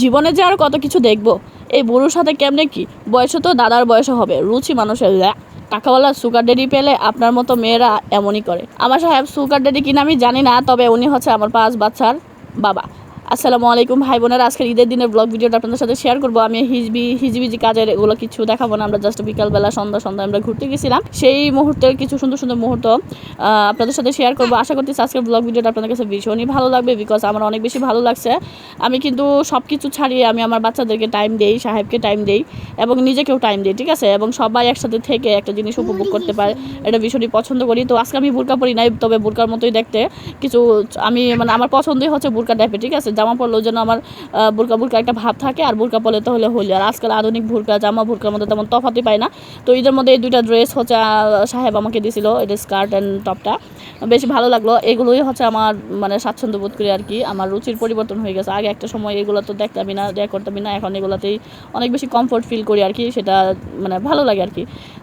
জীবনে যে আর কত কিছু দেখব? এই বুড়োর সাথে কেমনে কি? বয়সে তো দাদার বয়সে হবে, রুচি মানুষের। টাকাওয়ালা সুগার ডেডি পেলে আপনার মতো মেয়েরা এমনই করে। আমার সাহেব সুগার ডেডি কিনা আমি জানি না, তবে উনি হচ্ছে আমার পাঁচ বাচ্চার বাবা। আসসালামু আলাইকুম, ভাই বোনেরা। আজকের ঈদের দিনের ব্লগ ভিডিওটা আপনাদের সাথে শেয়ার করব। আমি হিজবি হিজিবিজি কাজের এগুলো কিছু দেখাবো না। আমরা জাস্ট বিকালবেলা, সন্ধ্যা সন্ধ্যা আমরা ঘুরতে গেছিলাম। সেই মুহূর্তের কিছু সুন্দর সুন্দর মুহূর্ত আপনাদের সাথে শেয়ার করব। আশা করতেছি আজকের ব্লগ ভিডিওটা আপনাদের কাছে ভীষণই ভালো লাগবে বিকজ আমার অনেক বেশি ভালো লাগছে। আমি কিন্তু সব কিছু ছাড়িয়ে আমি আমার বাচ্চাদেরকে টাইম দেই, সাহেবকে টাইম দেই এবং নিজেকেও টাইম দিই, ঠিক আছে? এবং সবাই একসাথে থেকে একটা জিনিস উপভোগ করতে পারে। এটা ভীষণই পছন্দ করি। তো আজকে আমি বোরকা পরি নাই, তবে বোরকার মতোই দেখতে। কিছু, আমি মানে আমার পছন্দই হচ্ছে বোরকা টাইপের ঠিক আছে? জামা পরলেও যেন আমার বুরকা বোরকা একটা ভাব থাকে, আর বোরকা পরলে তো হলে আর আজকাল আধুনিক ভুরকা জামা বোরকার মধ্যে তেমন তফাতই পাই না। তো ঈদের মধ্যে এই দুইটা ড্রেস হচ্ছে সাহেব আমাকে দিয়েছিল এটা স্কার্ট অ্যান্ড টপটা বেশ ভালো লাগল। এগুলোই হচ্ছে আমার মানে স্বাচ্ছন্দ্য বোধ করি আর কি। আমার রুচির পরিবর্তন হয়ে গেছে। আগে একটা সময় এগুলো তো দেখতামই না, দেয়া করতামই না। এখন এগুলোতেই অনেক বেশি কমফোর্ট ফিল করি আর কি। সেটা মানে ভালো লাগে আর কি।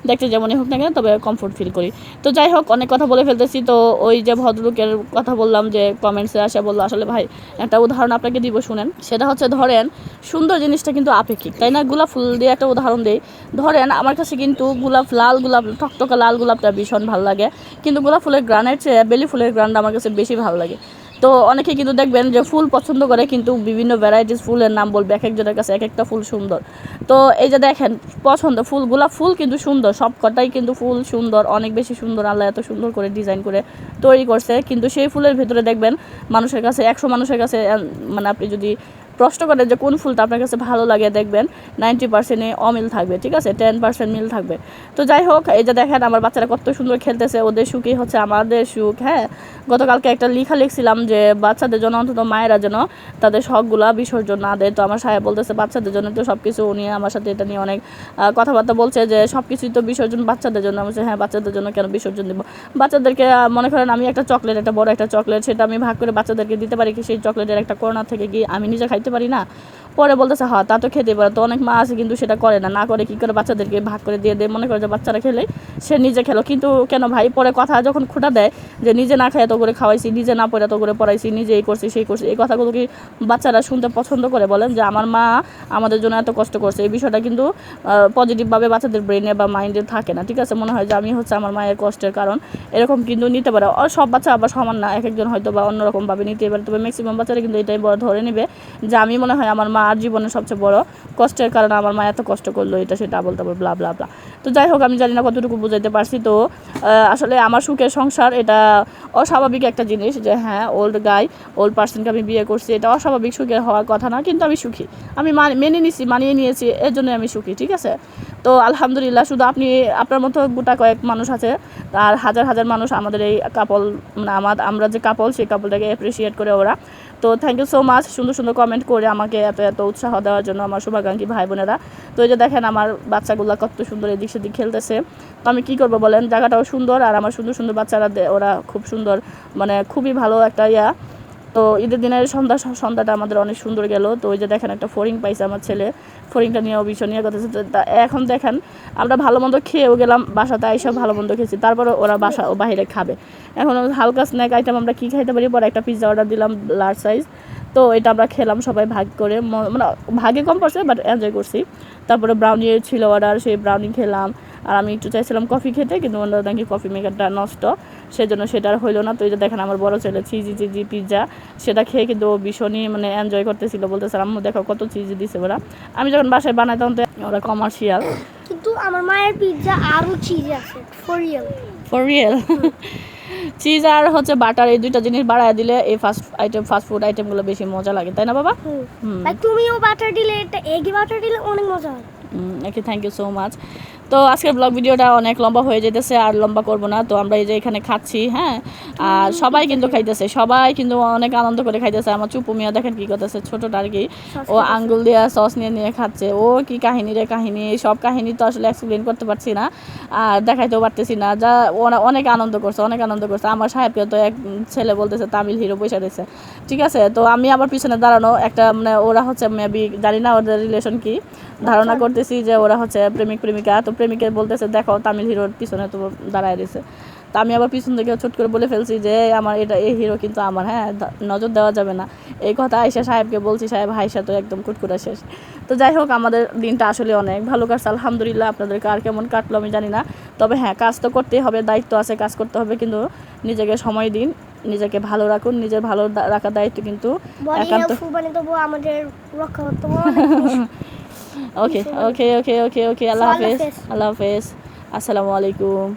দেখতে যেমনই হোক না কেন, তবে কমফোর্ট ফিল করি। তো যাই হোক, অনেক কথা বলে ফেলতেছি। তো ওই যে ভদ্রলোকের কথা বললাম যে কমেন্টসে আসে, বলল, আসলে ভাই, একটা উদাহরণ আপনাকে দিব, শুনেন। সেটা হচ্ছে, ধরেন, সুন্দর জিনিসটা কিন্তু আপেক্ষিক, তাই না? গোলাপ ফুল দিয়ে একটা উদাহরণ দিই। ধরেন, আমার কাছে কিন্তু গোলাপ, লাল গোলাপ, টকটকা লাল গোলাপটা ভীষণ ভালো লাগে। কিন্তু গোলাপ ফুলের গ্রানের চেয়ে বেলি ফুলের গ্রান্ড আমার কাছে বেশি ভালো লাগে। তো অনেকে কিন্তু দেখবেন যে ফুল পছন্দ করে, কিন্তু বিভিন্ন ভ্যারাইটিস ফুলের নাম বলবে, এক একজনের কাছে এক একটা ফুল সুন্দর। তো এই যে দেখেন, পছন্দ ফুল, গোলাপ ফুল কিন্তু সুন্দর সব কটাই কিন্তু ফুল সুন্দর, অনেক বেশি সুন্দর, আল্লাহ এত সুন্দর করে ডিজাইন করে তৈরি করছে। কিন্তু সেই ফুলের ভেতরে দেখবেন মানুষের কাছে, একশো মানুষের কাছে মানে আপনি যদি প্রশ্ন করেন যে কোন ফুলটা আপনার কাছে ভালো লাগে দেখবেন, নাইনটি পার্সেন্টে অমিল থাকবে, ঠিক আছে? টেন পার্সেন্ট মিল থাকবে। তো যাই হোক, এই যে দেখেন আমার বাচ্চারা কত সুন্দর খেলতেছে, ওদের সুখই হচ্ছে আমাদের সুখ হ্যাঁ? গতকালকে একটা লেখা লিখছিলাম যে বাচ্চাদের জন্য অন্তত মায়েরা যেন তাদের শখগুলা বিসর্জন না দেয়। তো আমার সাহেব বলতেছে, বাচ্চাদের জন্য তো সব কিছু উনি আমার সাথে এটা নিয়ে অনেক কথাবার্তা বলছে যে সব কিছুই তো বিসর্জন বাচ্চাদের জন্য। আমি হ্যাঁ বাচ্চাদের জন্য কেন বিসর্জন দেবো? বাচ্চাদেরকে মনে করেন আমি একটা চকলেট, একটা বড় একটা চকলেট, সেটা আমি ভাগ করে বাচ্চাদেরকে দিতে পারি কি সেই চকলেটের একটা কর্নার থেকে কি আমি নিজে খাইতে পারি না। পরে বলতেছে হ্যাঁ তা তো খেতে পারে। তো অনেক মা আছে কিন্তু সেটা করে না। না করে কি করে বাচ্চাদেরকে ভাগ করে দিয়ে দেয়? মনে করে যে বাচ্চারা খেলে সে নিজে খেলো। কিন্তু কেন ভাই? পরে কথা যখন খুঁটা দেয় যে, নিজে না খায় তো করে খাওয়াইছি, নিজে না পড়ে তো করে পড়াইছি নিজে এই করছি, সেই করছি। এই কথাগুলো কি বাচ্চারা শুনতে পছন্দ করে বলেন? যে আমার মা আমাদের জন্য এত কষ্ট করছে। এই বিষয়টা কিন্তু পজিটিভভাবে বাচ্চাদের ব্রেনে বা মাইন্ডে থাকে না, ঠিক আছে? মনে হয় যে আমি হচ্ছে আমার মায়ের কষ্টের কারণ। এরকম কিন্তু নিতে পারে। সব বাচ্চা আবার সমান না। এক একজন হয়তো বা অন্যরকমভাবে নিতে পারে। তবে ম্যাক্সিমাম বাচ্চারা কিন্তু এটাই বড় ধরে নেবে যে আমি মনে হয় আমার মা আর জীবনের সবচেয়ে বড় কষ্টের কারণে আমার মা এত কষ্ট করল, এটা সেটা বলতে পারব ব্লা ব্লা ব্লা তো যাই হোক, আমি জানি না কতটুকু বুঝাইতে পারছি। তো আসলে আমার সুখের সংসার, এটা অস্বাভাবিক একটা জিনিস যে হ্যাঁ ওল্ড গাই ওল্ড পার্সনকে আমি বিয়ে করছি, এটা অস্বাভাবিক সুখের হওয়ার কথা না, কিন্তু আমি সুখী। আমি মান- নিছি, মানিয়ে নিয়েছি, এর জন্য আমি সুখী, ঠিক আছে? তো, আলহামদুলিল্লাহ, শুধু আপনি, আপনার মতো গোটা কয়েক মানুষ আছে, আর হাজার হাজার মানুষ আমাদের এই কাপল মানে আমার, আমরা যে কাপল সেই কাপলটাকে অ্যাপ্রিসিয়েট করে ওরা। তো থ্যাংক ইউ সো মাচ সুন্দর সুন্দর কমেন্ট করে আমাকে এত এত উৎসাহ দেওয়ার জন্য আমার শুভাকাঙ্ক্ষী ভাই বোনেরা তো এই যে দেখেন আমার বাচ্চাগুলো কত সুন্দর এদিক সেদিক খেলতেছে। তো আমি কী করব বলেন? জায়গাটাও সুন্দর আর আমার সুন্দর সুন্দর বাচ্চারা ওরা খুব সুন্দর মানে খুবই ভালো একটা ইয়া। তো ঈদের দিনের সন্ধ্যা, সন্ধ্যাটা আমাদের অনেক সুন্দর গেল। তো ওই যে দেখেন একটা ফরিং পাইছে আমার ছেলে। ফরিংটা ইয়ে করতেছে তো তা- এখন দেখেন, আমরা ভালো মন্দ খেয়েও গেলাম, বাসাতে এইসব ভালো মন্দ খেয়েছি। তারপরে ওরা বাসা ও বাইরে খাবে। এখন হালকা স্ন্যাক আইটেম আমরা কী খাইতে পারি? পরে একটা পিৎজা অর্ডার দিলাম লার্জ সাইজ তো এটা আমরা খেলাম সবাই ভাগ করে। মানে ভাগে কম পড়ছে বাট এনজয় করছি। তারপরে ব্রাউনি ছিল অর্ডার সেই ব্রাউনি খেলাম। আর আমি একটু চাইছিলাম কফি খেতে, কিন্তু ওনার নাকি কফি মেকারটা নষ্ট। সেজন্য সেটা আর হইল না। তো এই যে দেখেন আমার বড় ছেলে চিজি চিজি পিৎজা সেটা খেয়ে কিন্তু ভীষণই মানে এনজয় করতেছিল। বলতেছে আম্মু দেখো কত চিজি দিছে ওরা। আমি যখন বাসায় বানাই তখন তো ওরা কমার্শিয়াল কিন্তু আমার মায়ের পিৎজা আরও চিজ আছে for real for real cheese আর হচ্ছে বাটার এই দুইটা জিনিস বাড়ায় দিলে এই ফাস্ট আইটেম ফাস্ট ফুড আইটেমগুলো বেশি মজা লাগে তাই না বাবা? তুমিও বাটার দিলে এটা এগি বাটার দিলে অনেক মজা হয়। Okay thank you so much তো আজকের ব্লগ ভিডিওটা অনেক লম্বা হয়ে যেতেছে আর লম্বা করব না। তো আমরা এই যে এখানে খাচ্ছি হ্যাঁ? আর সবাই কিন্তু খাইতেছে সবাই কিন্তু অনেক আনন্দ করে খাইতেছে। আমার চুপু মিয়া দেখেন কি করতেছে ছোটটা আর কি। ও আঙ্গুল দিয়ে সস নিয়ে নিয়ে খাচ্ছে। ও কি কাহিনী রে কাহিনী সব কাহিনী তো আসলে এক্সপ্লেন করতে পারছি না আর দেখাইতেও পারতেছি না। যা ওরা অনেক আনন্দ করছে অনেক আনন্দ করছে। আমার সাহেবকে তো এক ছেলে বলতেছে তামিল হিরো বসে রয়েছে ঠিক আছে? তো আমি আবার পিছনে দাঁড়ানো একটা মানে ওরা হচ্ছে মেবি জানি না ওদের রিলেশন কি। ধারণা করতেছি যে ওরা হচ্ছে প্রেমিক প্রেমিকা। তো প্রেমিকে বলতেছে দেখো তামিল হিরোর পিছনে তো দাঁড়ায় দিছে তা আমি আবার পিছন থেকে ছোট করে বলে ফেলছি যে আমার এটা এই হিরো কিন্তু আমার হ্যাঁ নজর দেওয়া যাবে না। এই কথা আয়সা সাহেবকে বলছি সাহেব হাইসা তো একদম কুটকুটা শেষ। তো যাই হোক আমাদের দিনটা আসলে অনেক ভালো কাটছে আলহামদুলিল্লাহ। আপনাদের কার কেমন কাটলো আমি জানি না। তবে হ্যাঁ কাজ তো করতেই হবে দায়িত্ব আছে কাজ করতে হবে কিন্তু নিজেকে সময় দিন নিজেকে ভালো রাখুন নিজের ভালো রাখার দায়িত্ব কিন্তু একান্ত আমাদের রক্ষা করতে হবে ওকে ওকে ওকে ওকে ওকে আল্লাহ হাফেজ। আল্লাহ হাফেজ আসসালামু আলাইকুম